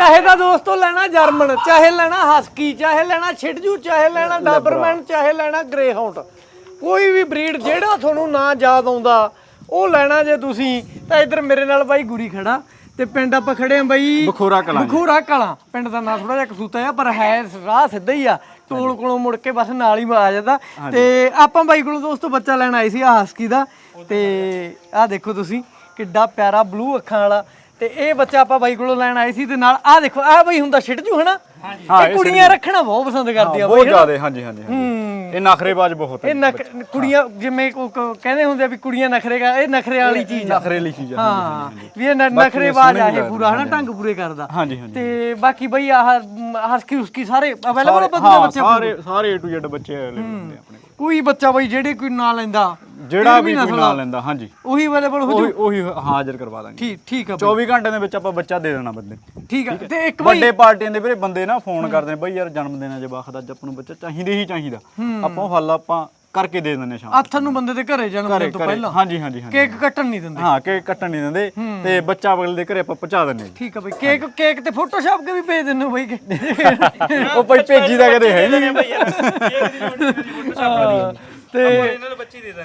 ਚਾਹੇ ਤਾਂ ਦੋਸਤੋ ਲੈਣਾ ਜਰਮਨ ਚਾਹੇ ਲੈਣਾ ਹਸਕੀ ਚਾਹੇ ਲੈਣਾ ਛਿਟਜੂ ਚਾਹੇ ਲੈਣਾ ਡਾਬਰਮੈਨ ਚਾਹੇ ਲੈਣਾ ਗ੍ਰੇਹਾਉਂਡ ਕੋਈ ਵੀ ਬਰੀਡ ਜਿਹੜਾ ਤੁਹਾਨੂੰ ਨਾਂ ਯਾਦ ਆਉਂਦਾ ਉਹ ਲੈਣਾ ਜੇ ਤੁਸੀਂ ਤਾਂ ਇੱਧਰ ਮੇਰੇ ਨਾਲ ਬਾਈ ਗੁਰੀ ਖੜਾ। ਤੇ ਪਿੰਡ ਆਪਾਂ ਖੜੇ ਆ ਬਾਈ ਬਖੋਰਾ ਕਲਾਂ। ਬਖੋਰਾ ਕਲਾਂ। ਪਿੰਡ ਦਾ ਨਾਂ ਥੋੜਾ ਜਿਹਾ ਕਸੂਤਾ ਆ ਪਰ ਹੈ ਰਾਹ ਸਿੱਧਾ ਹੀ ਆ। ਟੋਲ ਕੋਲੋਂ ਮੁੜ ਕੇ ਬਸ ਨਾਲ ਹੀ ਆ ਜਾਂਦਾ ਤੇ ਆਪਾਂ ਬਾਈ ਕੋਲੋਂ ਦੋਸਤੋ ਬੱਚਾ ਲੈਣ ਆਏ ਸੀ ਆ ਹਸਕੀ ਦਾ। ਤੇ ਆਹ ਦੇਖੋ ਤੁਸੀਂ ਕਿੱਡਾ ਪਿਆਰਾ ਬਲੂ ਅੱਖਾਂ ਵਾਲਾ। ਤੇ ਇਹ ਬੱਚਾ ਆਪਾਂ ਬਾਈ ਕੋਲੋਂ ਲੈਣ ਆਏ ਸੀ ਤੇ ਨਾਲ ਆਹ ਦੇਖੋ ਆਹ ਬਈ ਹੁੰਦਾ ਛਿਟਜੂ ਹਨਾ? ਹਾਂ, ਇਹ ਕੁੜੀਆਂ ਰੱਖਣਾ ਬਹੁਤ ਪਸੰਦ ਕਰਦੀਆਂ ਬਹੁਤ? ਜ਼ਿਆਦਾ ਹਾਂਜੀ ਹਾਂਜੀ ਹਾਂਜੀ। ਇਹ ਨਖਰੇਬਾਜ਼ ਬਹੁਤ ਹੈ ਇਹ ਨਖ ਕੁੜੀਆਂ ਜਿਵੇਂ ਕਹਿੰਦੇ ਹੁੰਦੇ ਆ ਵੀ ਕੁੜੀਆਂ ਨਖਰੇ ਕਰ ਇਹ ਨਖਰੇ ਵਾਲੀ ਚੀਜ਼ ਆ। ਨਖਰੇਲੀ ਚੀਜ਼ ਆ ਹਾਂ ਵੀ ਇਹ ਨਖਰੇਬਾਜ਼ ਆ ਇਹ ਪੂਰਾ ਹਨਾ? ਢੰਗ ਪੂਰੇ ਕਰਦਾ। ਹਾਂਜੀ ਹਾਂਜੀ ਤੇ ਬਾਕੀ ਬਈ ਆਹ ਹਸਕੀ ਉਸਕੀ ਸਾਰੇ ਅਵੇਲੇਬਲ ਬੰਦੇ ਬੱਚੇ ਸਾਰੇ ਸਾਰੇ A to Z ਬੱਚੇ available ਹੁੰਦੇ ਆ ਆਪਣੇ ਕੋਲ। ਕੋਈ ਬੱਚਾ ਬਈ ਜਿਹੜੇ ਕੋਈ ਨਾਂ ਲੈਂਦਾ ਜਿਹੜਾ ਵੀ ਕੋਈ ਨਸਲ ਨਾਂ ਲੈਂਦਾ ਹਾਂਜੀ। ਉਹੀ ਅਵੇਲੇਬਲ ਹੋ ਉਹੀ ਉਹੀ ਹਾਜ਼ਰ ਕਰਵਾ ਦਾਂਗੇ। ਠੀਕ ਠੀਕ ਆ ਬਈ, 24 ਘੰਟੇ ਦੇ ਵਿੱਚ ਆਪਾਂ ਬੱਚਾ ਦੇ ਦੇਣਾ ਬੰਦੇ ਨੂੰ। ਠੀਕ ਆ। ਤੇ ਇੱਕ ਬਈ ਵੱਡੇ ਪਾਰਟੀਆਂ ਦੇ ਵੀਰੇ ਬੰਦੇ ਨਾ ਫੋਨ ਕਰਦੇ ਨੇ ਬਈ ਯਾਰ ਜਨਮ ਦਿਨ ਹੈ ਜਵਾਖ ਦਾ ਅੱਜ ਆਪਾਂ ਨੂੰ ਬੱਚਾ ਚਾਹੀਦਾ ਹੀ ਚਾਹੀਦਾ। ਆਪਾਂ ਉਹ ਹੱਲ ਆਪਾਂ ਕਰਕੇ ਦੇ ਦਿੰਦੇ ਸ਼ਾਮ ਆਥਨ ਨੂੰ ਬੰਦੇ ਦੇ ਘਰੇ ਦਿਨ ਤੋਂ ਘਰੇ। ਪਹਿਲਾਂ। ਹਾਂਜੀ ਹਾਂਜੀ ਹਾਂਜੀ ਕੇਕ ਕੱਟਣ ਨਹੀਂ ਦਿੰਦੇ। ਹਾਂ ਕੇਕ ਕੱਟਣ ਨਹੀਂ ਦਿੰਦੇ। ਤੇ ਬੱਚਾ ਅਗਲੇ ਦੇ ਘਰੇ ਆਪਾਂ ਪਹੁੰਚਾ ਦਿੰਦੇ ਜੀ ਠੀਕ ਆ ਬਈ। ਕੇਕ ਕੇਕ ਤੇ ਫੋਟੋਸ਼ਾਪ ਕੇ ਵੀ ਭੇਜ ਦਿੰਦੇ ਹੋ ਬਈ ਕਿ? ਉਹ ਭਾਈ ਭੇਜੀ ਦਾ ਕਦੇ ਹੈ ਨਹੀਂ। ਹਾਂ, ਤੇ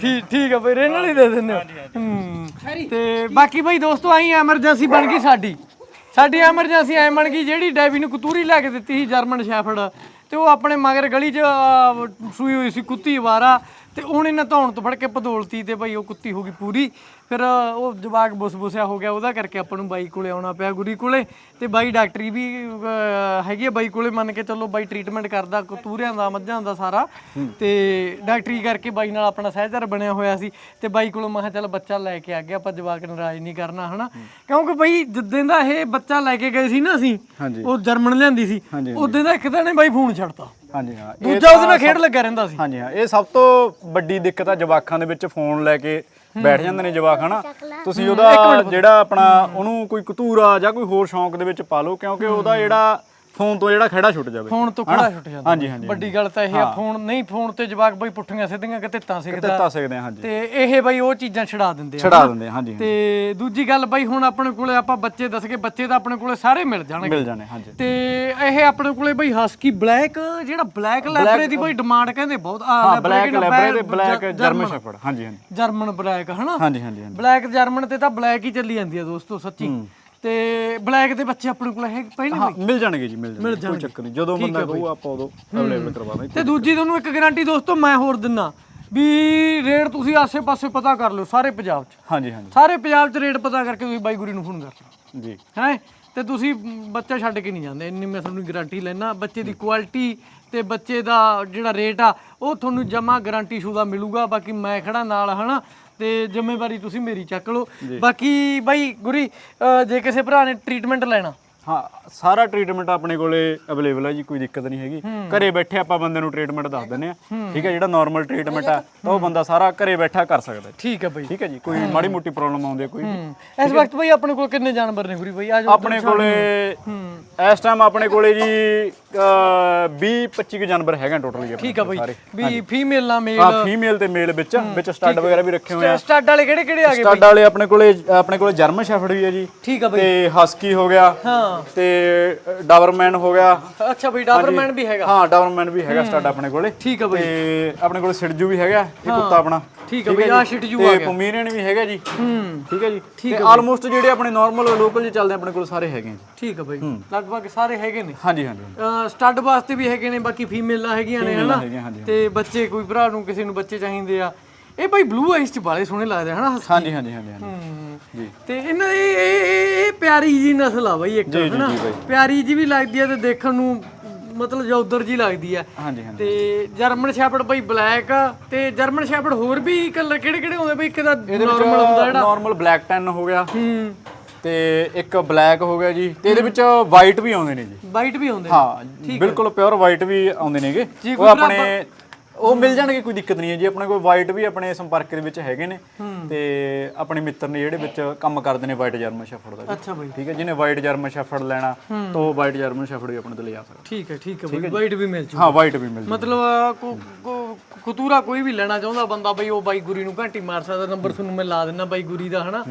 ਠੀਕ ਠੀਕ ਆ ਬਈ ਰੇਨਲ ਹੀ ਦੇ ਦਿੰਦੇ ਹੋ। ਹੂੰ। ਤੇ ਬਾਕੀ ਬਈ ਦੋਸਤੋ ਆਈ ਐਮਰਜੈਂਸੀ ਬਣ ਗਈ ਸਾਡੀ। ਸਾਡੀ ਐਮਰਜੈਂਸੀ ਐ ਬਣ ਗਈ ਜਿਹੜੀ ਡੈਵੀ ਨੂੰ ਕਤੂਰੀ ਲੈ ਕੇ ਦਿੱਤੀ ਸੀ ਜਰਮਨ ਸ਼ੈਫਰਡ। ਤੇ ਉਹ ਆਪਣੇ ਮਗਰ ਗਲੀ 'ਚ ਅਹ, ਸੂਈ ਹੋਈ ਸੀ ਕੁੱਤੀ ਵਾਰਾ। ਤੇ ਉਹਨੇ ਨਾ ਧੌਣ ਤੋਂ ਫੜ ਕੇ ਪਦੋਲਤੀ ਤੇ ਭਾਈ ਉਹ ਕੁੱਤੀ ਹੋ ਗਈ ਪੂਰੀ। ਫਿਰ ਉਹ ਜਵਾਕ ਬੁਸਬੁਸਿਆ ਹੋ ਗਿਆ ਉਹਦਾ ਕਰਕੇ ਆਪਾਂ ਨੂੰ ਬਾਈ ਕੋਲੇ ਆਉਣਾ ਪਿਆ ਗੁਰੀ ਕੋਲੇ। ਤੇ ਬਾਈ ਡਾਕਟਰੀ ਵੀ ਅਹ, ਹੈਗੀ ਆ ਬਾਈ ਕੋਲੇ ਮੰਨ ਕੇ ਚੱਲੋ ਬਾਈ ਟ੍ਰੀਟਮੈਂਟ ਕਰਦਾ ਕਤੂਰਿਆਂ ਦਾ ਮੱਝਾਂ ਦਾ ਸਾਰਾ। ਤੇ ਡਾਕਟਰੀ ਕਰਕੇ ਬਾਈ ਨਾਲ ਆਪਣਾ ਸਹਿਜਰ ਬਣਿਆ ਹੋਇਆ ਸੀ। ਤੇ ਬਾਈ ਕੋਲੋਂ ਮੈਂ ਕਿਹਾ ਚੱਲ ਬੱਚਾ ਲੈ ਕੇ ਆ ਗਿਆ ਆਪਾਂ ਜਵਾਕ ਨਾਰਾਜ਼ ਨਹੀਂ ਕਰਨਾ ਹਨਾ? ਕਿਉਂਕਿ ਬਾਈ ਜਿੱਦਾਂ ਦਾ ਇਹ ਬੱਚਾ ਲੈ ਕੇ ਗਏ ਸੀ ਨਾ ਅਸੀਂ ਹਾਂਜੀ। ਉਹ ਜਰਮਨ ਲਿਆਂਦੀ ਸੀ ਹਾਂਜੀ, ਉਦੋਂ ਦਾ ਇੱਕ ਦਿਨ ਬਾਈ ਫੋਨ ਛੱਡਤਾ। ਹਾਂਜੀ ਹਾਂ। ਇਹ ਦੂਜਾ ਉਹਦੇ ਨਾਲ ਖੇਡ ਲੱਗਾ ਰਹਿੰਦਾ ਸੀ। ਹਾਂਜੀ ਹਾਂ। ਇਹ ਸਭ ਤੋਂ ਵੱਡੀ ਦਿੱਕਤ ਆ ਜਵਾਕਾਂ ਦੇ ਵਿੱਚ ਫੋਨ ਲੈ ਕੇ ਬੈਠ ਜਾਂਦੇ ਨੇ ਜਵਾਕ ਹਨਾ? ਤੁਸੀਂ ਉਹਦਾ ਜਿਹੜਾ ਆਪਣਾ ਉਹਨੂੰ ਕੋਈ ਕਤੂਰਾ ਜਾਂ ਕੋਈ ਹੋਰ ਸ਼ੌਂਕ ਦੇ ਵਿੱਚ ਪਾ ਲਓ ਕਿਉਂਕਿ ਉਹਦਾ ਜਿਹੜਾ ਫੋਨ ਤੋਂ ਜਿਹੜਾ ਖੜਾ ਛੁੱਟ ਜਾਵੇ। ਫੋਨ ਤੋਂ ਖੜਾ ਛੁੱਟ ਜਾਂਦਾ ਹਾਂਜੀ ਹਾਂਜੀ ਵੱਡੀ ਗੱਲ ਤਾਂ ਇਹ ਆ ਫੋਨ ਨਹੀਂ ਫੋਨ ਤੇ ਜਵਾਕ ਬਾਈ ਪੁੱਠੀਆਂ ਸਿੱਧੀਆਂ ਕਿਤੇ ਤਾਂ ਸਿੱਖਦਾ। ਦਿੱਤਾ ਸਕਦੇ ਹਾਂ ਹਾਂਜੀ। ਤੇ ਇਹ ਬਾਈ ਉਹ ਚੀਜ਼ਾਂ ਛਡਾ ਦਿੰਦੇ ਆ ਛਡਾ ਦਿੰਦੇ ਹਾਂਜੀ। ਤੇ ਦੂਜੀ ਗੱਲ ਬਾਈ ਹੁਣ ਆਪਣੇ ਕੋਲੇ ਆਪਾਂ ਬੱਚੇ ਦੱਸ ਕੇ ਬੱਚੇ ਤਾਂ ਆਪਣੇ ਕੋਲੇ ਸਾਰੇ ਮਿਲ ਜਾਣਗੇ। ਮਿਲ ਜਾਣੇ ਹਾਂਜੀ। ਤੇ ਇਹ ਆਪਣੇ ਕੋਲੇ ਬਈ ਹਸਕੀ ਬਲੈਕ ਜਿਹੜਾ ਬਲੈਕ ਲੈਬਰੇ ਦੀ ਬਈ ਡਿਮਾਂਡ ਕਹਿੰਦੇ ਬਹੁਤ ਆ ਹਾਂ ਬਲੈਕ ਲੈਬਰੇ ਤੇ ਬਲੈਕ ਜਰਮਨ ਸ਼ੈਫਰਡ ਹਾਂਜੀ ਹਾਂਜੀ। ਜਰਮਨ ਬਲੈਕ ਹਨਾ? ਹਾਂਜੀ ਹਾਂਜੀ ਬਲੈਕ ਜਰਮਨ ਤੇ ਤਾਂ ਬਲੈਕ ਹੀ ਚੱਲੀ ਜਾਂਦੀ ਆ ਦੋਸਤੋ ਸੱਚੀ। ਤੇ ਬਲੈਕ ਦੇ ਬੱਚੇ ਆਪਣੇ ਕੋਲ ਹੈ ਪਹਿਲੇ ਹਾਂ ਮਿਲ ਜਾਣਗੇ ਜੀ ਮਿਲ ਜਾਣਗੇ ਕੋਈ ਚੱਕਰ ਨਹੀਂ। ਜਦੋਂ ਬੰਦਾ ਕਹੂ ਆਪਾਂ ਉਦੋਂ ਅਵੇਲੇਬਲ ਕਰਵਾ ਦਾਂਗੇ ਤੇ ਦੂਜੀ ਤੁਹਾਨੂੰ ਇੱਕ ਗਾਰੰਟੀ ਦੋਸਤੋ ਮੈਂ ਹੋਰ ਦਿੰਨਾ ਵੀ ਰੇਟ ਤੁਸੀਂ ਆਸੇ-ਪਾਸੇ ਪਤਾ ਕਰ ਲਿਓ ਸਾਰੇ ਪੰਜਾਬ 'ਚ। ਹਾਂਜੀ ਹਾਂਜੀ। ਸਾਰੇ ਪੰਜਾਬ 'ਚ ਰੇਟ ਪਤਾ ਕਰਕੇ ਤੁਸੀਂ ਬਾਈ ਗੁਰੀ ਨੂੰ ਫੋਨ ਕਰ ਲਓ ਜੀ। ਹੈ? ਤੇ ਤੁਸੀਂ ਬੱਚਾ ਛੱਡ ਕੇ ਨਹੀਂ ਜਾਂਦੇ ਇੰਨੀ ਮੈਂ ਤੁਹਾਨੂੰ ਗਾਰੰਟੀ ਲੈਣਾ ਬੱਚੇ ਦੀ ਕੁਆਲਿਟੀ ਤੇ ਬੱਚੇ ਦਾ ਜਿਹੜਾ ਰੇਟ ਆ ਉਹ ਤੁਹਾਨੂੰ ਜਮਾ ਗਾਰੰਟੀ ਸ਼ੂਦਾ ਮਿਲੂਗਾ। ਬਾਕੀ ਮੈਂ ਖੜਾ ਨਾਲ ਹਨਾ? ਤੇ ਜ਼ਿੰਮੇਵਾਰੀ ਤੁਸੀਂ ਮੇਰੀ ਚੱਕ ਲਓ। ਬਾਕੀ ਬਾਈ ਗੁਰੀ ਜੇ ਕਿਸੇ ਭਰਾ ਨੇ ਟ੍ਰੀਟਮੈਂਟ ਲੈਣਾ ਹਾਂ ਸਾਰਾ ਟ੍ਰੀਟਮੈਂਟ ਆਪਣੇ ਕੋਲੇ ਅਵੇਲੇਬਲ ਹੈ ਜੀ ਕੋਈ ਦਿੱਕਤ ਨਹੀਂ ਹੈਗੀ। ਘਰੇ ਬੈਠੇ ਆਪਾਂ ਬੰਦੇ ਨੂੰ ਟ੍ਰੀਟਮੈਂਟ ਦੱਸ ਦਿੰਨੇ ਆ ਠੀਕ ਹੈ ਜਿਹੜਾ ਨਾਰਮਲ ਟ੍ਰੀਟਮੈਂਟ ਆ ਤਾਂ ਉਹ ਬੰਦਾ ਸਾਰਾ ਘਰੇ ਬੈਠਾ ਕਰ ਸਕਦਾ ਹੈ। ਠੀਕ ਹੈ ਬਾਈ। ਠੀਕ ਹੈ ਜੀ ਕੋਈ ਮਾੜੀ ਮੋਟੀ ਪ੍ਰੋਬਲਮ ਆਉਂਦੀ ਹੈ ਕੋਈ ਹੂੰ। ਇਸ ਵਕਤ ਬਾਈ ਆਪਣੇ ਕੋਲ ਕਿੰਨੇ ਜਾਨਵਰ ਨੇ ਗੁਰੀ ਬਾਈ? ਆ ਆਪਣੇ ਕੋਲੇ ਇਸ ਟਾਈਮ ਆਪਣੇ ਕੋਲੇ ਜੀ 20 25 ਕੁ ਜਾਨਵਰ ਹੈਗਾ ਟੋਟਲ ਜੀ ਠੀਕ ਆ ਬਾਈ। ਵੀ ਫੀਮੇਲ ਨਾ ਮੇਲ ਹਾਂ ਫੀਮੇਲ ਤੇ ਮੇਲ ਵਿੱਚ ਵਿੱਚ ਸਟੱਡ ਵਗੈਰਾ ਵੀ ਰੱਖੇ ਹੋਏ ਆ। ਸਟੱਡ ਵਾਲੇ ਕਿਹੜੇ ਕਿਹੜੇ ਆ ਗਏ ਸਟੱਡ ਵਾਲੇ ਆਪਣੇ ਕੋਲੇ ਆਪਣੇ ਕੋਲੇ ਜਰਮਨ ਸ਼ੈਫਰਡ ਵੀ ਹੈ ਜੀ। ਠੀਕ ਆ ਬਾਈ। ਤੇ ਹਸਕੀ ਹੋ ਗਿਆ। ਹਾਂ। ਤੇ ਡਾਵਰਮੈਨ ਹੋ ਗਿਆ। ਅੱਛਾ ਬਾਈ ਡਾਬਰਮੈਨ ਵੀ ਹੈਗਾ? ਹਾਂ ਡਾਵਰਮੈਨ ਵੀ ਹੈਗਾ ਸਟੱਡ ਆਪਣੇ ਕੋਲੇ। ਠੀਕ ਆ ਬਾਈ। ਤੇ ਆਪਣੇ ਕੋਲੇ ਸਿੜਜੂ ਵੀ ਹੈਗਾ ਇਹ ਕੁੱਤਾ ਆਪਣਾ। ਠੀਕ ਆ ਬਾਈ ਆ ਸ਼ਿਟਜੂ ਆ ਤੇ ਗਿਆ। ਪਮੀਰੀਅਨ ਵੀ ਹੈਗਾ ਜੀ। ਹੂੰ। ਠੀਕ ਹੈ ਜੀ? ਤੇ ਆਲਮੋਸਟ ਜਿਹੜੇ ਆਪਣੇ ਨਾਰਮਲ ਲੋਕਲ ਜੀ ਚੱਲਦੇ ਆਪਣੇ ਕੋਲ ਸਾਰੇ ਹੈਗੇ ਠੀਕ ਆ ਬਾਈ। ਲਗਭਗ ਸਾਰੇ ਹੈਗੇ ਨੇ। ਹਾਂਜੀ ਹਾਂਜੀ ਸਟੱਡ ਵਾਸਤੇ ਵੀ ਹੈਗੇ ਨੇ ਬਾਕੀ ਫੀਮੇਲਾਂ ਹੈਗੀਆਂ ਨੇ ਹਨਾ? ਤੇ ਬੱਚੇ ਕੋਈ ਭਰਾ ਨੂੰ ਕਿਸੇ ਨੂੰ ਬੱਚੇ ਚਾਹੀਦੇ ਆ। ਇਹ ਬਾਈ ਬਲੂ ਆਈਸ ਚ ਬਾਲੇ ਸੋਹਣੇ ਲੱਗਦੇ ਹਨਾ? ਹਾਂਜੀ ਹਾਂਜੀ ਹਾਂਜੀ ਹਾਂਜੀ। ਜੀ। ਤੇ ਇਹਨਾਂ ਦੀ ਇਹ ਇਹ- ਪਿਆਰੀ ਜੀ ਨਸਲ ਆ ਬਾਈ ਇੱਕ ਹਨਾ। ਪਿਆਰੀ ਜੀ ਵੀ ਲੱਗਦੀ ਆ ਤੇ ਦੇਖਣ ਨੂੰ ਮਤਲਬ ਜੌਦਰ ਜੀ ਲੱਗਦੀ ਆ। ਹਾਂਜੀ ਹਾਂਜੀ ਤੇ ਜਰਮਨ ਸ਼ੈਫਰਡ ਬਾਈ ਬਲੈਕ ਤੇ ਜਰਮਨ ਸ਼ੈਫਰਡ ਹੋਰ ਵੀ ਕਲਰ ਕਿਹੜੇ ਕਿਹੜੇ ਹੁੰਦੇ ਬਾਈ? ਇੱਕ ਤਾਂ ਨਾਰਮਲ ਹੁੰਦਾ ਜਿਹੜਾ। ਨਾਰਮਲ ਬਲੈਕ ਟੈਨ ਹੋ ਗਿਆ। ਹੂੰ। ਤੇ ਇੱਕ ਬਲੈਕ ਹੋ ਗਿਆ ਜੀ। ਤੇ ਇਹਦੇ ਵਿੱਚ ਵਾਈਟ ਵੀ ਆਉਂਦੇ ਨੇ ਜੀ। ਵਾਈਟ ਵੀ ਨੇ। ਹਾਂ ਬਿਲਕੁਲ ਪਿਓਰ ਵਾਈਟ ਵੀ ਆਉਂਦੇ ਨੇਗੇ। ਉਹ ਆਪਣੇ ਉਹ ਮਿਲ ਜਾਣਗੇ ਕੋਈ ਦਿੱਕਤ ਨਹੀਂ ਹੈ ਜੀ। ਆਪਣੇ ਕੋਲ ਵਾਈਟ ਵੀ ਆਪਣੇ ਸੰਪਰਕ ਦੇ ਵਿੱਚ ਹੈਗੇ ਨੇ। ਤੇ ਆਪਣੇ ਮਿੱਤਰ ਨੇ ਜਿਹੜੇ ਵਿੱਚ ਕੰਮ ਕਰਦੇ ਨੇ ਵਾਈਟ ਜਰਮਨ ਸ਼ੈਫਰਡ ਦਾ ਅੱਛਾ ਬਾਈ। ਠੀਕ ਹੈ ਜਿਹਨੇ ਵਾਈਟ ਜਰਮਨ ਸ਼ੈਫਰਡ ਲੈਣਾ ਤਾਂ ਉਹ ਵਾਈਟ ਜਰਮਨ ਸ਼ੈਫਰਡ ਵੀ ਆਪਣੇ ਤੋਂ ਲਿਆ ਸਕਦਾ। ਠੀਕ ਹੈ ਠੀਕ ਹੈ ਬਾਈ। ਵਾਈਟ ਵੀ ਮਿਲ ਜੂ ਹਾਂ ਵਾਈਟ ਵੀ ਮਿਲ ਜਾਊ। ਮਤਲਬ ਕੋ- ਕਤੂਰਾ ਕੋਈ ਵੀ ਲੈਣਾ ਚਾਹੁੰਦਾ ਬੰਦਾ ਬਈ ਉਹ ਬਾਈ ਗੁਰੀ ਨੂੰ ਘੰਟੀ ਮਾਰ ਸਕਦਾ ਨੰਬਰ ਤੁਹਾਨੂੰ ਮੈਂ ਲਾ ਦਿੰਦਾ ਬਾਈ ਗੁਰੀ ਦਾ ਹਨਾ।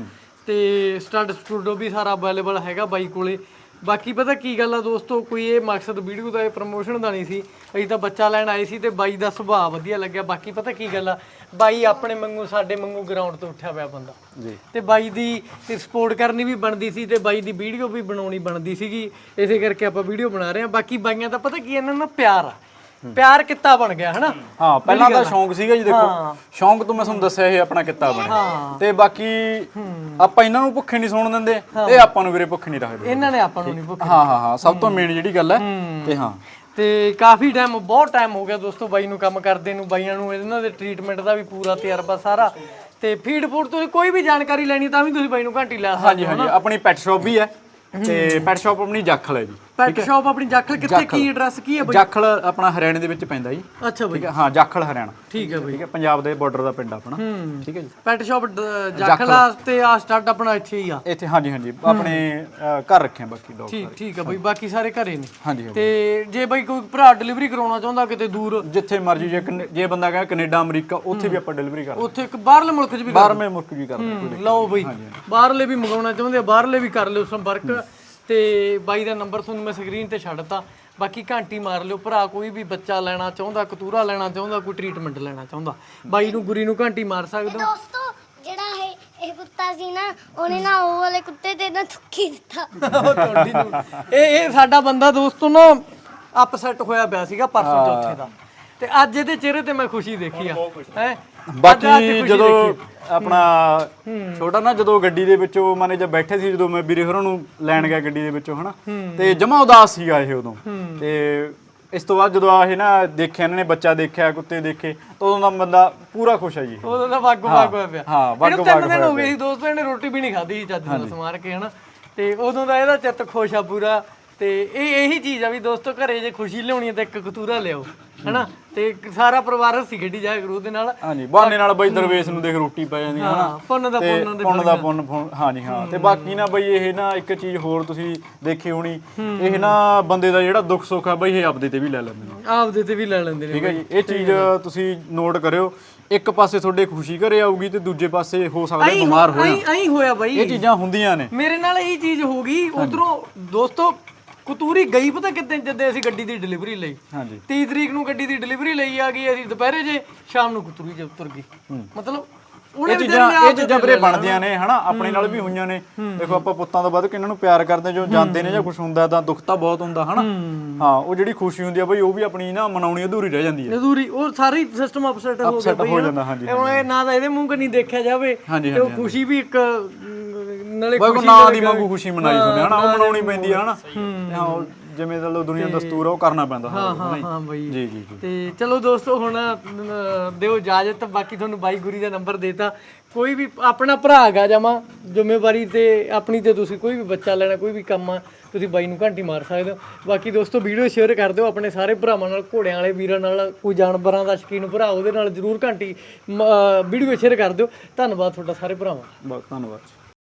ਤੇ ਸਟੱਡ ਸਟੂਡੋ ਵੀ ਸਾਰਾ ਅਵੇਲੇਬਲ ਹੈਗਾ ਬਾਈ ਕੋਲੇ। ਬਾਕੀ ਪਤਾ ਕੀ ਗੱਲ ਆ ਦੋਸਤੋ ਕੋਈ ਇਹ ਮਕਸਦ ਵੀਡੀਓ ਦਾ ਇਹ ਪ੍ਰਮੋਸ਼ਨ ਦਾ ਨਹੀਂ ਸੀ। ਅਸੀਂ ਤਾਂ ਬੱਚਾ ਲੈਣ ਆਏ ਸੀ ਤੇ ਬਾਈ ਦਾ ਸੁਭਾਅ ਵਧੀਆ ਲੱਗਿਆ। ਬਾਕੀ ਪਤਾ ਕੀ ਗੱਲ ਆ ਬਾਈ ਆਪਣੇ ਵਾਂਗੂ ਸਾਡੇ ਵਾਂਗੂ ਗਰਾਊਂਡ ਤੋਂ ਉੱਠਿਆ ਪਿਆ ਬੰਦਾ। ਜੀ। ਤੇ ਬਾਈ ਦੀ ਸਪੋਰਟ ਕਰਨੀ ਵੀ ਬਣਦੀ ਸੀ ਤੇ ਬਾਈ ਦੀ ਵੀਡੀਓ ਵੀ ਬਣਾਉਣੀ ਬਣਦੀ ਸੀਗੀ। ਇਸੇ ਕਰਕੇ ਆਪਾਂ ਵੀਡੀਓ ਬਣਾ ਰਹੇ ਹਾਂ। ਬਾਕੀ ਬਾਈਆਂ ਦਾ ਪਤਾ ਕੀ ਇਹਨਾਂ ਨਾਲ ਪਿਆਰ ਆ। ਪਿਆਰ ਕਿੱਤਾ ਬਣ ਗਿਆ ਹਨਾ? ਹਾਂ। ਪਹਿਲਾਂ ਤਾਂ ਸ਼ੌਂਕ ਸੀਗਾ ਜੀ ਦੇਖੋ। ਸ਼ੌਂਕ ਤੋਂ ਮੈਂ ਤੁਹਾਨੂੰ ਦੱਸਿਆ ਇਹ ਆਪਣਾ ਕਿੱਤਾ ਬਣਿਆ। ਤੇ ਬਾਕੀ ਆਪਾਂ ਇਹਨਾਂ ਨੂੰ ਭੁੱਖੇ ਨਹੀਂ ਸੌਣ ਦਿੰਦੇ ਇਹ ਆਪਾਂ ਨੂੰ ਵੀਰੇ ਭੁੱਖੇ ਨਹੀਂ ਰੱਖਦੇ। ਇਹਨਾਂ ਨੇ ਆਪਾਂ ਨੂੰ ਨਹੀਂ ਭੁੱਖ। ਹਾਂ ਹਾਂ ਹਾਂ ਸਭ ਤੋਂ ਮੇਨ ਜਿਹੜੀ ਗੱਲ ਹੈ ਤੇ ਹਾਂ। ਤੇ ਕਾਫੀ ਟਾਈਮ ਬਹੁਤ ਟਾਈਮ ਹੋ ਗਿਆ ਦੋਸਤੋ ਬਾਈ ਨੂੰ ਕੰਮ ਕਰਦੇ ਨੂੰ ਬਾਈਆਂ ਨੂੰ ਇਹਨਾਂ ਦੇ ਟ੍ਰੀਟਮੈਂਟ ਦਾ ਵੀ ਪੂਰਾ ਤਜਰਬਾ ਸਾਰਾ। ਤੇ ਫੀਡ ਫੂਡ ਤੁਸੀਂ ਕੋਈ ਵੀ ਜਾਣਕਾਰੀ ਲੈਣੀ ਤਾਂ ਵੀ ਤੁਸੀਂ ਬਾਈ ਨੂੰ ਘੰਟੀ ਲੈ ਸਕਦੇ ਹਾਂਜੀ ਹਾਂਜੀ ਆਪਣੀ ਪੈਟ ਸ਼ਾਪ ਵੀ ਹੈ ਤੇ ਪੈਟ ਸ਼ਾਪ ਆਪਣੀ ਜਾਖਲ ਹੈ ਜੀ। ਪੈਟ ਸ਼ਾਪ ਆਪਣੀ ਜਾਖਲ ਕਿੱਥੇ? ਕੀ ਐਡਰੈਸ ਕੀ ਹੈ ਬਾਈ? ਜਾਖਲ ਆਪਣਾ ਹਰਿਆਣੇ ਦੇ ਵਿੱਚ ਪੈਂਦਾ ਜੀ। ਅੱਛਾ ਬਾਈ। ਠੀਕ ਹੈ ਹਾਂ ਜਾਖਲ ਹਰਿਆਣਾ। ਠੀਕ ਹੈ ਬਾਈ। ਠੀਕ ਹੈ ਪੰਜਾਬ ਦੇ ਬਾਰਡਰ ਦਾ ਪਿੰਡ ਆਪਣਾ। ਠੀਕ ਹੈ ਜੀ। Pet shop Jakhla. ਤੇ ਆ ਸਟਾਰਟ ਆਪਣਾ ਇੱਥੇ ਹੀ ਆ। ਇੱਥੇ ਹਾਂਜੀ ਹਾਂਜੀ। ਆਪਣੇ ਘਰ ਰੱਖੇ ਆ ਬਾਕੀ ਡੌਗ ਠੀਕ ਠੀਕ ਆ ਬਾਈ। ਬਾਕੀ ਸਾਰੇ ਘਰੇ ਨੇ। ਹਾਂਜੀ। ਤੇ ਜੇ ਬਾਈ ਕੋਈ ਭਰਾ ਡਿਲੀਵਰੀ ਕਰਾਉਣਾ ਚਾਹੁੰਦਾ ਕਿਤੇ ਦੂਰ? ਜਿੱਥੇ ਮਰਜ਼ੀ ਜੇ ਜੇ ਬੰਦਾ ਕਹੇ ਕੈਨੇਡਾ ਅਮਰੀਕਾ ਉੱਥੇ ਵੀ ਆਪਾਂ ਡਿਲੀਵਰੀ ਕਰਦੇ ਉੱਥੇ ਇੱਕ ਬਾਹਰਲੇ ਮੁਲਕ 'ਚ ਵੀ ਬਾਹਰਵੇਂ ਮੁਲਕ ਵੀ ਕਰਦੇ ਲਓ ਬਈ। ਬਾਹਰਲੇ ਵੀ ਮੰਗਾਉਣਾ ਚਾਹੁੰਦੇ ਆ ਬਾਹਰਲੇ ਵੀ ਕਰ ਲਿਓ ਸੰਪਰਕ। ਤੇ ਬਾਈ ਦਾ ਨੰਬਰ ਤੁਹਾਨੂੰ ਮੈਂ ਸਕਰੀਨ ਤੇ ਛੱਡਤਾ ਬਾਕੀ ਘੰਟੀ ਮਾਰ ਲਿਓ ਭਰਾ ਕੋਈ ਵੀ ਬੱਚਾ ਲੈਣਾ ਚਾਹੁੰਦਾ ਕਤੂਰਾ ਲੈਣਾ ਚਾਹੁੰਦਾ ਕੋਈ ਟ੍ਰੀਟਮੈਂਟ ਲੈਣਾ ਚਾਹੁੰਦਾ। ਬਾਈ ਨੂੰ ਗੁਰੀ ਨੂੰ ਘੰਟੀ ਮਾਰ ਸਕਦੇ ਹੋ? ਦੋਸਤੋ ਜਿਹੜਾ ਇਹ ਇਹ ਕੁੱਤਾ ਸੀ ਨਾ ਉਹਨੇ ਨਾ ਉਹ ਵਾਲੇ ਕੁੱਤੇ ਤੇ ਨਾ ਥੁੱਕੀ ਦਿੱਤਾ। ਉਹ ਤੁਹਾਡੀ ਨੂੰ। ਇਹ ਇਹ ਸਾਡਾ ਬੰਦਾ ਦੋਸਤੋ ਨਾ ਅਪਸੈਟ ਹੋਇਆ ਪਿਆ ਸੀਗਾ ਪਰਸੋਂ ਚੌਥੇ ਦਾ। ਤੇ ਅੱਜ ਇਹਦੇ ਚਿਹਰੇ ਤੇ ਮੈਂ ਖੁਸ਼ੀ ਦੇਖੀ ਆ। ਹੈ? ਬਾਕੀ ਜਦੋਂ ਆਪਣਾ ਛੋਟਾ ਨਾ ਜਦੋਂ ਗੱਡੀ ਦੇ ਵਿੱਚੋਂ ਮਾਨੇ ਜਦ ਬੈਠੇ ਸੀ ਜਦੋਂ ਮੈਂ ਵੀਰੇ ਹੋਰਾਂ ਨੂੰ ਲੈਣ ਗਿਆ ਗੱਡੀ ਦੇ ਵਿੱਚੋਂ ਹਨਾ? ਤੇ ਜਮਾ ਉਦਾਸ ਸੀਗਾ ਇਹ ਉਦੋਂ। ਤੇ ਇਸ ਤੋਂ ਬਾਅਦ ਜਦੋਂ ਆ ਇਹ ਨਾ ਦੇਖਿਆ ਇਹਨਾਂ ਨੇ ਬੱਚਾ ਦੇਖਿਆ ਕੁੱਤੇ ਦੇਖੇ ਤਾਂ ਉਦੋਂ ਦਾ ਬੰਦਾ ਪੂਰਾ ਖੁਸ਼ ਹੈ ਜੀ। ਉਦੋਂ ਦਾ ਵਾਗੋ ਵਾਗ ਹੋਇਆ ਪਿਆ। ਹਾਂ, ਵਾਗੋ ਇਹਨੂੰ ਤਿੰਨ ਵਾਗ ਦਿਨ ਹੋ ਗਏ ਸੀ ਦੋਸਤੋ ਇਹਨੇ ਰੋਟੀ ਵੀ ਨਹੀਂ ਖਾਧੀ ਸੀ ਚੱਜ ਨਾਲ ਸਮਾਰ ਕੇ ਹਨਾ? ਤੇ ਉਦੋਂ ਦਾ ਇਹਦਾ ਚਿੱਤ ਖੁਸ਼ ਆ ਪੂਰਾ। ਤੇ ਇਹ ਇਹੀ ਚੀਜ਼ ਆ ਵੀ ਦੋਸਤੋ ਘਰੇ ਜੇ ਖੁਸ਼ੀ ਲਿਆਉਣੀ ਹੈ ਤਾਂ ਇੱਕ ਕਤੂਰਾ ਲਿਆਓ ਹਨਾ? ਤੇ ਸਾਰਾ ਪਰਿਵਾਰ ਹੱਸੀ ਖੇਡੀ ਜਾਇਆ ਕਰੂ ਉਹਦੇ ਨਾਲ। ਹਾਂਜੀ ਬਹਾਨੇ ਨਾਲ ਬਈ ਦਰਵੇਸ਼ ਨੂੰ ਦੇਖ ਰੋਟੀ ਪੈ ਜਾਂਦੀ ਹੈ ਹਨਾ ਪੁੰਨ ਦਾ ਪੁੰਨ ਦੇ ਪੁੰਨ ਦਾ ਪੁੰਨ ਹਾਂਜੀ ਹਾਂ। ਤੇ ਬਾਕੀ ਨਾ ਬਈ ਇਹ ਨਾ ਇੱਕ ਚੀਜ਼ ਹੋਰ ਤੁਸੀਂ ਦੇਖੀ ਹੋਣੀ ਇਹ ਨਾ ਬੰਦੇ ਦਾ ਜਿਹੜਾ ਦੁੱਖ ਸੁੱਖ ਆ ਬਈ ਇਹ ਆਪਦੇ ਤੇ ਵੀ ਲੈ ਲੈਂਦੇ ਨੇ। ਆਪਦੇ ਤੇ ਵੀ ਲੈ ਲੈਂਦੇ ਨੇ ਠੀਕ ਹੈ ਜੀ ਇਹ ਚੀਜ਼ ਤੁਸੀਂ ਨੋਟ ਕਰਿਓ ਇੱਕ ਪਾਸੇ ਤੁਹਾਡੇ ਖੁਸ਼ੀ ਘਰੇ ਆਊਗੀ ਤੇ ਦੂਜੇ ਪਾਸੇ ਹੋ ਸਕਦਾ ਬਿਮਾਰ ਹੋ ਐਂ ਐਂ ਹੋਇਆ ਬਾਈ। ਇਹ ਚੀਜ਼ਾਂ ਹੁੰਦੀਆਂ ਨੇ। ਮੇਰੇ ਨਾਲ ਇਹ ਚੀਜ਼ ਹੋ ਗਈ ਉਧਰੋਂ ਦੋਸਤੋ ਕਤੂਰੀ ਗਈ ਪਤਾ ਕਿੱਦਾਂ ਜਦ ਅਸੀਂ ਗੱਡੀ ਦੀ ਡਿਲੀਵਰੀ ਲਈ। ਹਾਂਜੀ। 30 ਤਰੀਕ ਨੂੰ ਗੱਡੀ ਦੀ ਡਿਲੀਵਰੀ ਲਈ ਆ ਗਈ ਅਸੀਂ ਦੁਪਹਿਰੇ ਜੇ ਸ਼ਾਮ ਨੂੰ ਕਤੂਰੀ ਜੇ ਉਤਰ ਗਈ ਮਤਲਬ ਉਹਨੇ ਇਹ ਚੀਜ਼ਾਂ ਇਹ ਚੀਜ਼ਾਂ ਵੀਰੇ ਬਣਦੀਆਂ ਨੇ ਹਨਾ? ਆਪਣੇ ਨਾਲ ਵੀ ਹੋਈਆਂ ਨੇ। ਦੇਖੋ ਆਪਾਂ ਪੁੱਤਾਂ ਤੋਂ ਵੱਧ ਕਿੰਨਾਂ ਨੂੰ ਪਿਆਰ ਕਰਦੇ ਜੋ ਜਾਂਦੇ ਨੇ ਜਾਂ ਕੁਝ ਹੁੰਦਾ ਤਾਂ ਦੁੱਖ ਤਾਂ ਬਹੁਤ ਹੁੰਦਾ ਹਨਾ? ਹਾਂ। ਉਹ ਜਿਹੜੀ ਖੁਸ਼ੀ ਹੁੰਦੀ ਆ ਬਈ ਉਹ ਵੀ ਆਪਣੀ ਨਾ ਮਨਾਉਣੀ ਅਧੂਰੀ ਰਹਿ ਜਾਂਦੀ ਹੈ ਅਧੂਰੀ ਉਹ ਸਾਰੀ ਸਿਸਟਮ ਅਪਸੈਟ ਹੋ ਗਿਆ ਬਈ ਹੁਣ ਇਹ ਨਾ ਤਾਂ ਇਹਦੇ ਮੂੰਹ ਕਨੀ ਦੇਖਿਆ ਜਾਵੇ ਤੇ ਉਹ ਖੁਸ਼ੀ ਵੀ ਇੱਕ ਨਾਲੇ ਬਈ ਖੁਸ਼ੀ ਨਾ ਦੀ ਵਾਂਗੂ ਖੁਸ਼ੀ ਮਨਾਈ ਹੁੰਦੀ ਹੈ ਹਨਾ ਉਹ ਮਨਾਉਣੀ ਪੈਂਦੀ ਹੈ ਹਨਾ। ਤੇ ਹਾਂ। ਉਹ ਜਿਵੇਂ ਦਾ ਲੋ ਦੁਨੀਆ ਦਸਤੂਰ ਆ ਉਹ ਕਰਨਾ ਪੈਂਦਾ ਹਾਂ ਹਾਂ ਹਾਂ ਬਈ। ਜੀ ਜੀ ਜੀ। ਤੇ ਚਲੋ ਦੋਸਤੋ ਹੁਣ ਅਹ, ਦਿਓ ਇਜਾਜ਼ਤ ਬਾਕੀ ਤੁਹਾਨੂੰ ਬਾਈ ਗੁਰੀ ਦਾ ਨੰਬਰ ਦੇਤਾ। ਕੋਈ ਵੀ ਆਪਣਾ ਭਰਾ ਹੈਗਾ ਜਮਾ ਜ਼ਿੰਮੇਵਾਰੀ ਤੇ ਆਪਣੀ ਤੇ ਤੁਸੀਂ ਕੋਈ ਵੀ ਬੱਚਾ ਲੈਣਾ ਕੋਈ ਵੀ ਕੰਮ ਆ ਤੁਸੀਂ ਬਾਈ ਨੂੰ ਘੰਟੀ ਮਾਰ ਸਕਦੇ ਹੋ। ਬਾਕੀ ਦੋਸਤੋ ਵੀਡੀਓ ਸ਼ੇਅਰ ਕਰ ਦਿਓ ਆਪਣੇ ਸਾਰੇ ਭਰਾਵਾਂ ਨਾਲ ਘੋੜਿਆਂ ਵਾਲੇ ਵੀਰਾਂ ਨਾਲ ਕੋਈ ਜਾਨਵਰਾਂ ਦਾ ਸ਼ੌਕੀਨ ਭਰਾ ਉਹਦੇ ਨਾਲ ਜਰੂਰ ਘੰਟੀ ਵੀਡੀਓ ਸ਼ੇਅਰ ਕਰ ਦਿਓ। ਧੰਨਵਾਦ ਤੁਹਾਡਾ ਸਾਰੇ ਭਰਾਵਾਂ ਬਹੁਤ ਧੰਨਵਾਦ